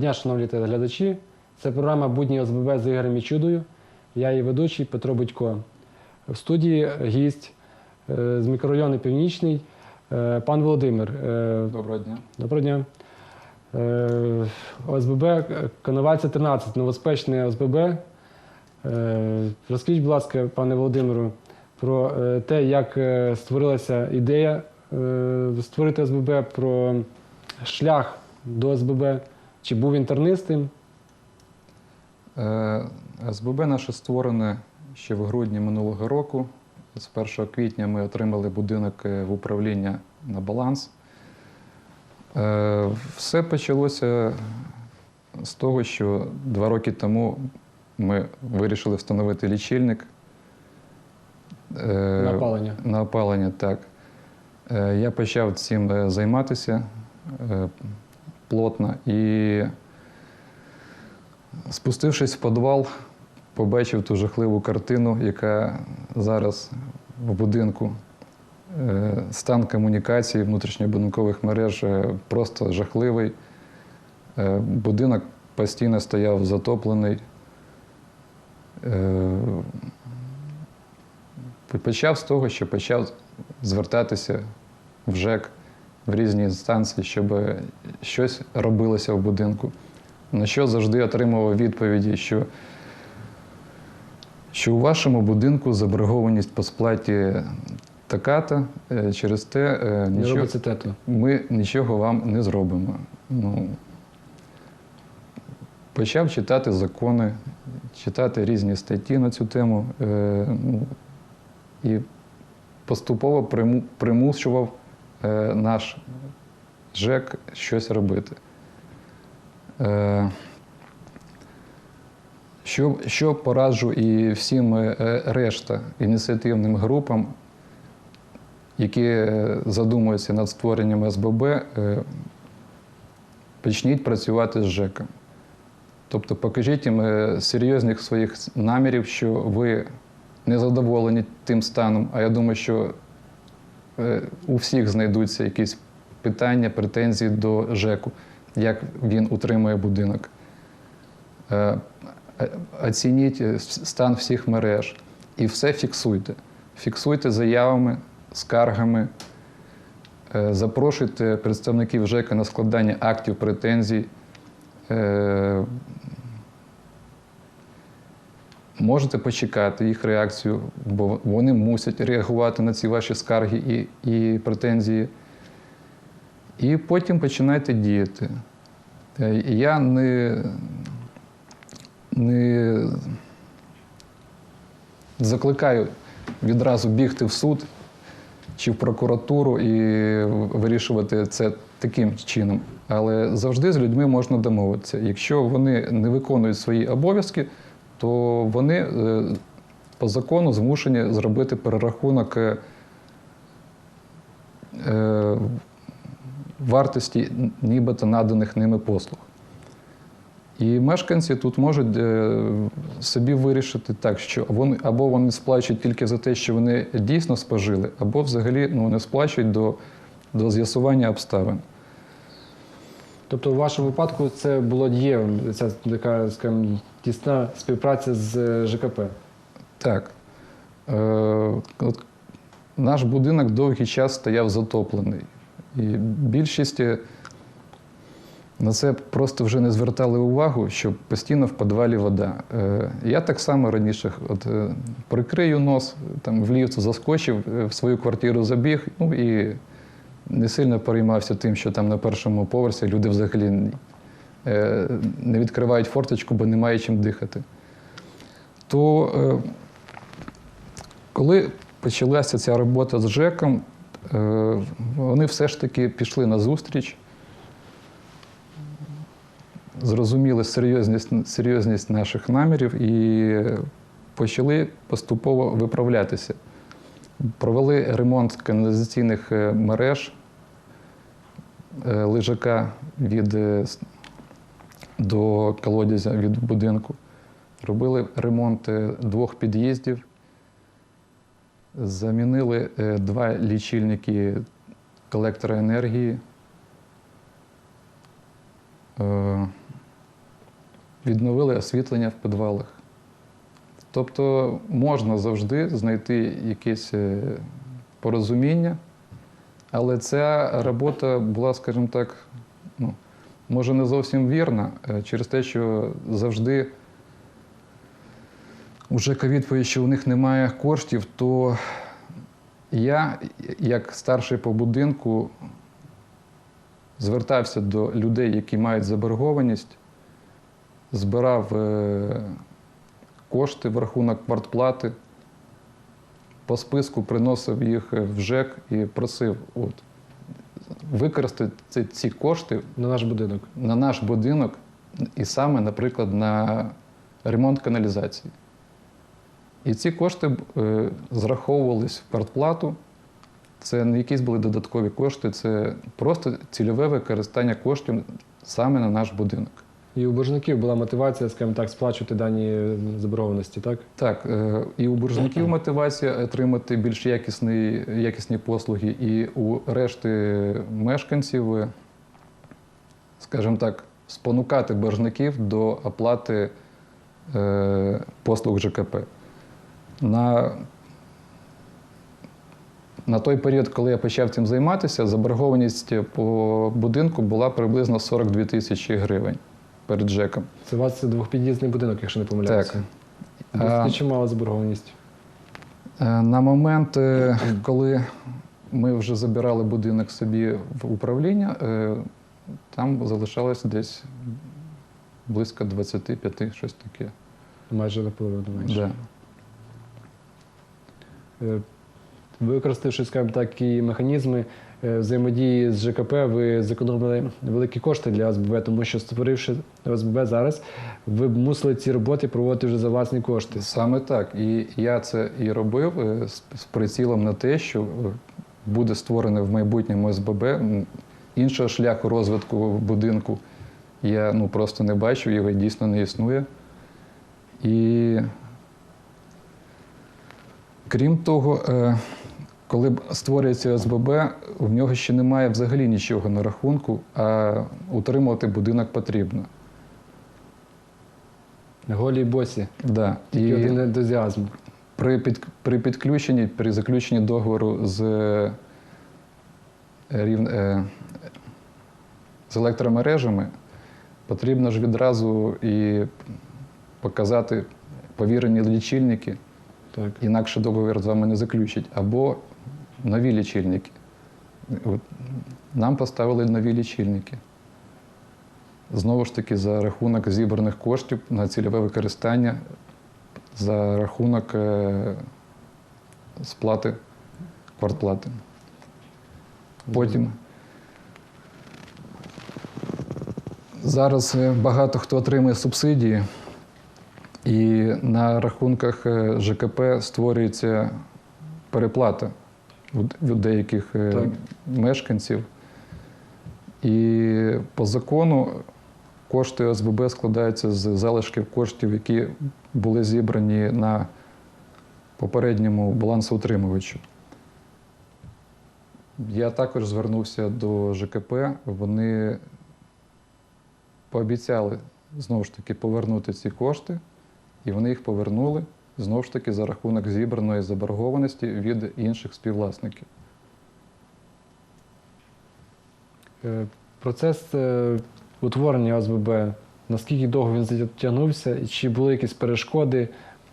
Дня, шановні телеглядачі. Це програма Будні ОСББ з Ігорем Мічудою. Я її ведучий Петро Будько. В студії гість е, з мікрорайону Північний, е, пан Володимир. Е, Доброго дня. Доброго дня. ОСББ Коновальця 13, новоспечне ОСББ. Розкажіть, будь ласка, пане Володимиру, про те, як створилася ідея створити ОСББ, про шлях до ОСББ. Чи був він тернистим? Е, СББ наше створене ще в грудні минулого року. З 1 квітня ми отримали будинок е, в управління на баланс. Е, Все почалося з того, що два роки тому ми вирішили встановити лічильник. На опалення. На опалення, так. Я почав цим займатися плотно і, спустившись в підвал, побачив ту жахливу картину, яка зараз в будинку. Е, Стан комунікації внутрішньобудинкових мереж е, просто жахливий. Е, Будинок постійно стояв затоплений. Почав з того, що почав звертатися в ЖЕК в різні інстанції, щоб щось робилося в будинку. На що завжди отримував відповіді, що, що у вашому будинку заборгованість по сплаті така-то, е, через те е, Не нічого, ми нічого вам не зробимо. Ну, почав читати закони, читати різні статті на цю тему. Е, ну, і поступово приму- примушував наш ЖЕК щось робити. Е, що, що пораджу і всім е, решта ініціативним групам, які е, задумуються над створенням СББ, е, почніть працювати з ЖЕКом. Тобто покажіть їм е, серйозних своїх намірів, що ви не задоволені тим станом, а я думаю, що е, у всіх знайдуться якісь питання, претензії до ЖЕКу, як він утримує будинок. Е, е, Оцініть е, стан всіх мереж і все фіксуйте. Фіксуйте заявами, скаргами, е, запрошуйте представників ЖЕКа на складання актів претензій. Можете почекати їх реакцію, бо вони мусять реагувати на ці ваші скарги і, і претензії. І потім починайте діяти. Е, Я не, не закликаю відразу бігти в суд чи в прокуратуру і вирішувати це таким чином. Але завжди з людьми можна домовитися. Якщо вони не виконують свої обов'язки, то вони е, по закону змушені зробити перерахунок е, е, вартості нібито наданих ними послуг. І мешканці тут можуть собі вирішити так, що вони або вони сплачують тільки за те, що вони дійсно спожили, або взагалі ну, не сплачують до, до з'ясування обставин. Тобто, у вашому випадку це було дієвим, ця така, скажімо, тісна співпраця з е, ЖКП. Так. Е, от наш будинок довгий час стояв затоплений. І більшість е, на це просто вже не звертали увагу, що постійно в підвалі вода. Е, я так само раніше от, е, прикрию нос, там в ліфт заскочив, е, в свою квартиру забіг, ну і не сильно переймався тим, що там на першому поверсі люди взагалі е, не відкривають форточку, бо немає чим дихати. То е, коли почалася ця робота з ЖЕКом, е, вони все ж таки пішли на зустріч, зрозуміли серйозність, серйозність наших намірів і почали поступово виправлятися. Провели ремонт каналізаційних мереж лежака від, е, до колодязя від будинку. Робили ремонт е, двох під'їздів, замінили е, два лічильники колектора енергії. Е, відновили освітлення в підвалах. Тобто можна завжди знайти якесь е, порозуміння, але ця робота була, скажімо так, ну, може не зовсім вірна, е, через те, що завжди ЖЕКа відповідь, що у них немає коштів, то я, як старший по будинку, звертався до людей, які мають заборгованість, збирав е, кошти в рахунок квартплати, по списку приносив їх в ЖЕК і просив от, використати ці, кошти На наш будинок. на наш будинок, і саме, наприклад, на ремонт каналізації. І ці кошти е, зраховувались в квартплату. Це не якісь були додаткові кошти, це просто цільове використання коштів саме на наш будинок. І у боржників була мотивація, скажімо так, сплачувати дані заборгованості, так? Так, е, і у боржників мотивація отримати більш якісні, якісні послуги, і у решти мешканців, скажімо так, спонукати боржників до оплати е, послуг ЖКП. На, на той період, коли я почав цим займатися, заборгованість по будинку була приблизно 42 тисячі гривень перед ЖЕКом. Це у вас двохпід'їзний будинок, якщо не помиляюся. Так. Досить чимала заборгованість. Е, На момент, е, коли ми вже забирали будинок собі в управління, е, там залишалось десь близько 25, щось таке. Майже наполовину менше. Да. Використавши, скажімо так, такі механізми взаємодії з ЖКП, ви зекономили великі кошти для ОСББ, тому що створивши ОСББ зараз, ви б мусили ці роботи проводити вже за власні кошти. Саме так. І я це і робив е, з прицілом на те, що е, буде створене в майбутньому СББ. Іншого шляху розвитку будинку я ну, просто не бачу, його дійсно не існує. І крім того, е, коли створюється СББ, в нього ще немає взагалі нічого на рахунку, а утримувати будинок потрібно. Голі босі. Да. Тільки один ентузіазм. При, під, при підключенні, при заключенні договору з, е, рів, е, з електромережами потрібно ж відразу і показати повірені лічильники, Так. інакше договір з вами не заключить, або нові лічильники. Нам поставили нові лічильники. Знову ж таки, за рахунок зібраних коштів на цільове використання, за рахунок е, сплати квартплати. Потім зараз е, багато хто отримує субсидії, і на рахунках е, ЖКП створюється переплата у д- у деяких е, Так. мешканців. І по закону кошти ОСББ складаються з залишків коштів, які були зібрані на попередньому балансоутримувачу. Я також звернувся до ЖКП. Вони пообіцяли знову ж таки повернути ці кошти, і вони їх повернули знову ж таки за рахунок зібраної заборгованості від інших співвласників. Е, Процес е, утворення ОСББ, наскільки довго він затягнувся, і чи були якісь перешкоди?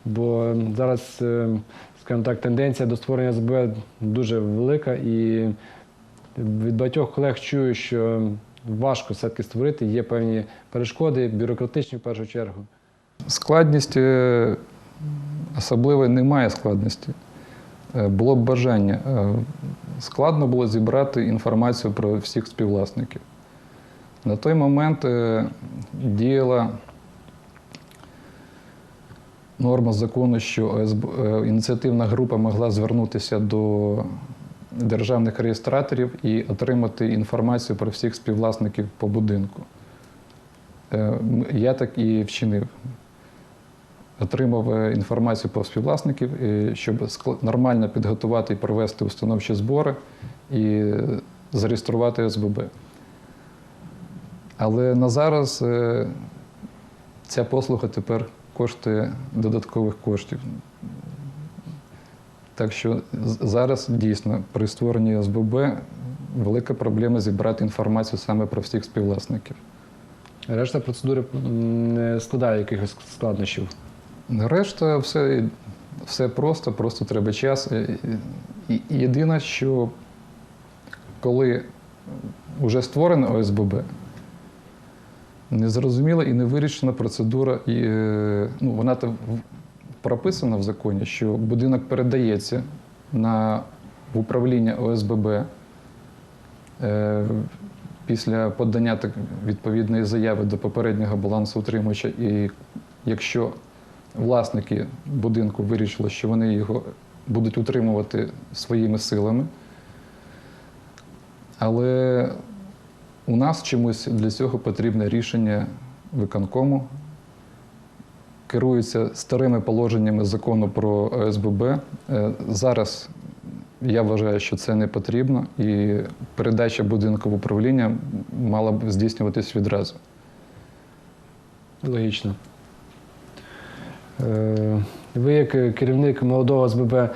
Бо зараз, е, скажімо так, тенденція до створення ОСББ дуже велика, і від багатьох колег чую, що важко все-таки створити, є певні перешкоди, бюрократичні в першу чергу. Складність особливо немає складності. Е, Було б бажання. Е, Складно було зібрати інформацію про всіх співвласників. На той момент е, діяла норма закону, що ініціативна група могла звернутися до державних реєстраторів і отримати інформацію про всіх співвласників по будинку. Я так і вчинив отримав е, інформацію про співвласників, щоб нормально підготувати і провести установчі збори і е, зареєструвати СББ. Але на зараз е, ця послуга тепер коштує додаткових коштів. Так що зараз дійсно при створенні ОСББ велика проблема зібрати інформацію саме про всіх співвласників. Решта процедури не складає якихось складнощів. Решта все, все просто, просто треба час. І Єдине, що коли вже створено ОСББ, незрозуміла і не вирішена процедура, і, е, ну, вона прописана в законі, що будинок передається на в управління ОСББ е, після подання відповідної заяви до попереднього балансоутримувача. І якщо власники будинку вирішили, що вони його будуть утримувати своїми силами. Але у нас чомусь для цього потрібне рішення виконкому. Керуються старими положеннями закону про ОСББ. Е, Зараз я вважаю, що це не потрібно, і передача будинку в управління мала б здійснюватись відразу. Логічно. Е, Ви, як керівник молодого СББ, е,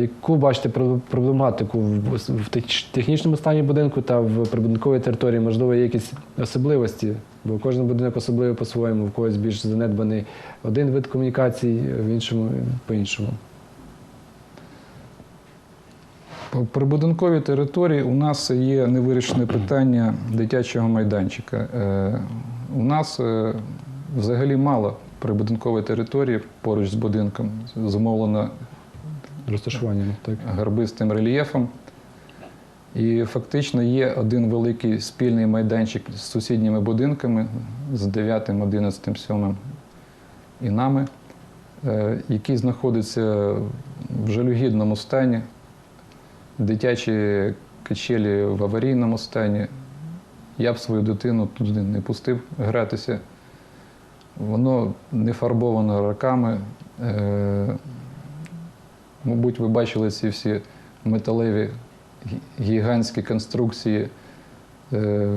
яку бачите проблематику в технічному стані будинку та в прибудинковій території? Можливо, є якісь особливості, бо кожен будинок особливий по-своєму, в когось більш занедбаний один вид комунікацій, в іншому по-іншому. По прибудинковій території у нас є невирішене питання дитячого майданчика. Е, У нас е, взагалі мало прибудинкової території поруч з будинком, зумовлено Розташуванням, так? гарбистим рельєфом. І фактично є один великий спільний майданчик з сусідніми будинками з 9, 11, 7 і нами, е, який знаходиться в жалюгідному стані, дитячі качелі в аварійному стані. Я б свою дитину туди не пустив гратися. Воно не фарбовано роками. Е, Мабуть, ви бачили ці всі металеві гігантські конструкції, е,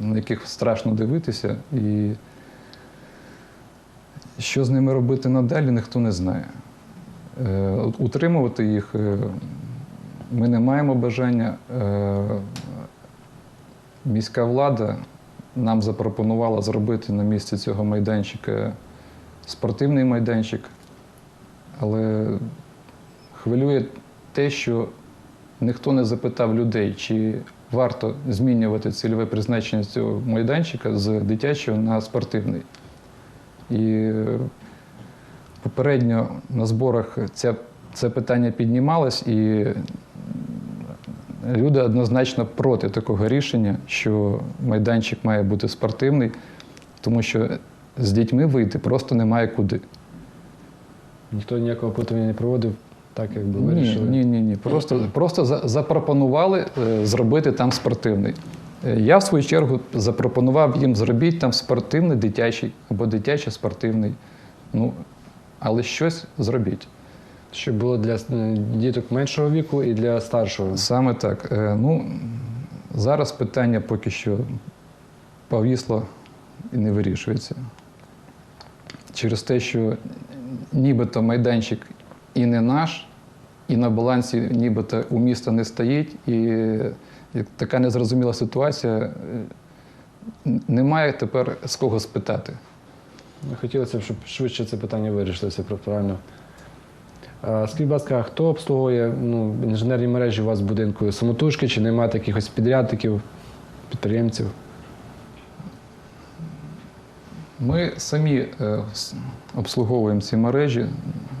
на яких страшно дивитися. І що з ними робити надалі, ніхто не знає. Е, Утримувати їх ми не маємо бажання. Міська влада нам запропонувала зробити на місці цього майданчика спортивний майданчик, але хвилює те, що ніхто не запитав людей, чи варто змінювати цільове призначення цього майданчика з дитячого на спортивний. І попередньо на зборах ця, це питання піднімалось, і люди однозначно проти такого рішення, що майданчик має бути спортивний, тому що з дітьми вийти просто немає куди. Ніхто ніякого опитування не проводив, так як би вирішили. ні, ні, ні. Просто, просто запропонували е, зробити там спортивний. Е, Я, в свою чергу, запропонував їм зробіть там спортивний дитячий або дитячий спортивний. Ну, але щось зробіть. Щоб було для е, діток меншого віку і для старшого. Саме так. Е, Ну, зараз питання поки що повісло і не вирішується. Через те, що нібито майданчик і не наш, і на балансі нібито у міста не стоїть, і, і така незрозуміла ситуація. е, Немає тепер з кого спитати. Хотілося б, щоб швидше це питання вирішилося правильно. А Скажіть, будь ласка, хто обслуговує ну, інженерні мережі у вас в будинку? Самотужки чи немає якихось підрядників, підприємців? Ми самі е, обслуговуємо ці мережі,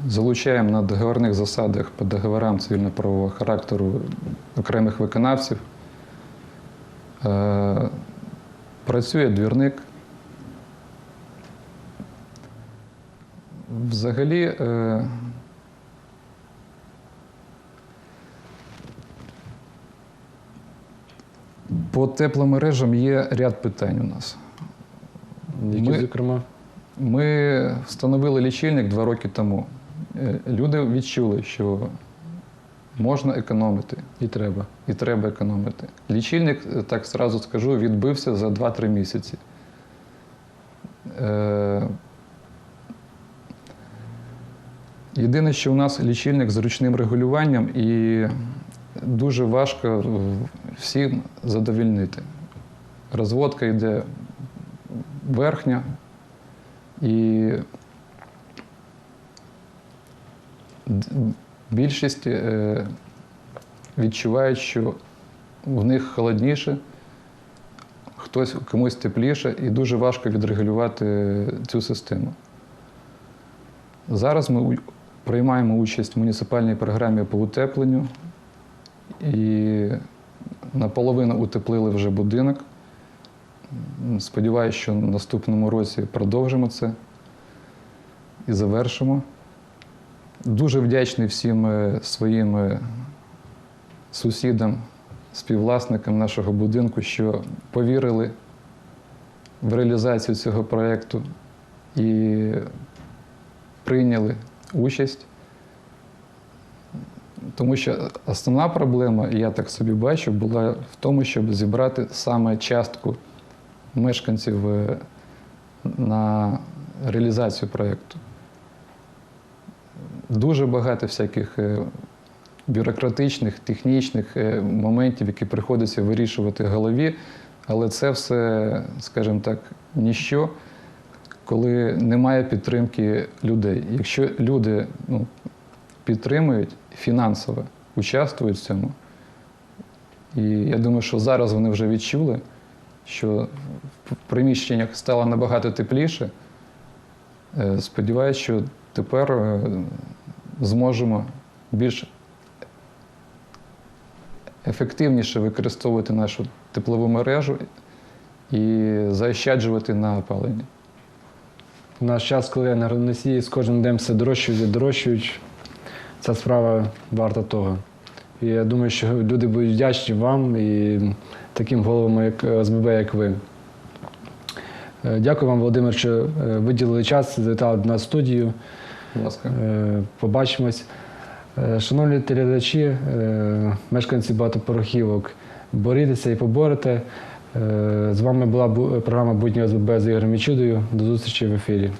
залучаємо на договорних засадах по договорам цивільно-правового характеру окремих виконавців. Е, Працює двірник. Взагалі, е, по тепломережам є ряд питань у нас. Які, Ми- зокрема? Ми встановили лічильник два роки тому. Е, Люди відчули, що можна економити І треба. і треба економити. Лічильник, е, так зразу скажу, відбився за 2-3 місяці. Е, Єдине, що у нас лічильник з ручним регулюванням і дуже важко всім задовільнити. Розводка йде верхня і більшість е, відчувають, що в них холодніше, хтось комусь тепліше, і дуже важко відрегулювати цю систему. Зараз ми приймаємо участь в муніципальній програмі по утепленню і наполовину утеплили вже будинок. Сподіваюся, що в наступному році продовжимо це і завершимо. Дуже вдячний всім е, своїм е, сусідам, співвласникам нашого будинку, що повірили в реалізацію цього проєкту і прийняли участь. Тому що основна проблема, я так собі бачу, була в тому, щоб зібрати саме частку мешканців е, на реалізацію проєкту. Дуже багато всяких е, бюрократичних, технічних е, моментів, які приходиться вирішувати в голові, але це все, скажімо так, ніщо, коли немає підтримки людей. Якщо люди ну, підтримують фінансово, участвують в цьому, і я думаю, що зараз вони вже відчули, що в приміщеннях стало набагато тепліше. Е, Сподіваюсь, що тепер е, зможемо більш ефективніше використовувати нашу теплову мережу і заощаджувати на опаленні. В наш час, коли енергоносії з кожним днем все дорожчають і дорожчають, ця справа варта того. І я думаю, що люди будуть вдячні вам і таким головам, як ОСББ, як ви. Е, Дякую вам, Володимир, що е, виділили час, завітали до нас в студію. Будь ласка. Е, Побачимось. Е, Шановні телеглядачі, е, мешканці багатоповерхівок, борітеся і поборете. Е, З вами була програма Будні ОСББ з Ігорем Мічудою. До зустрічі в ефірі.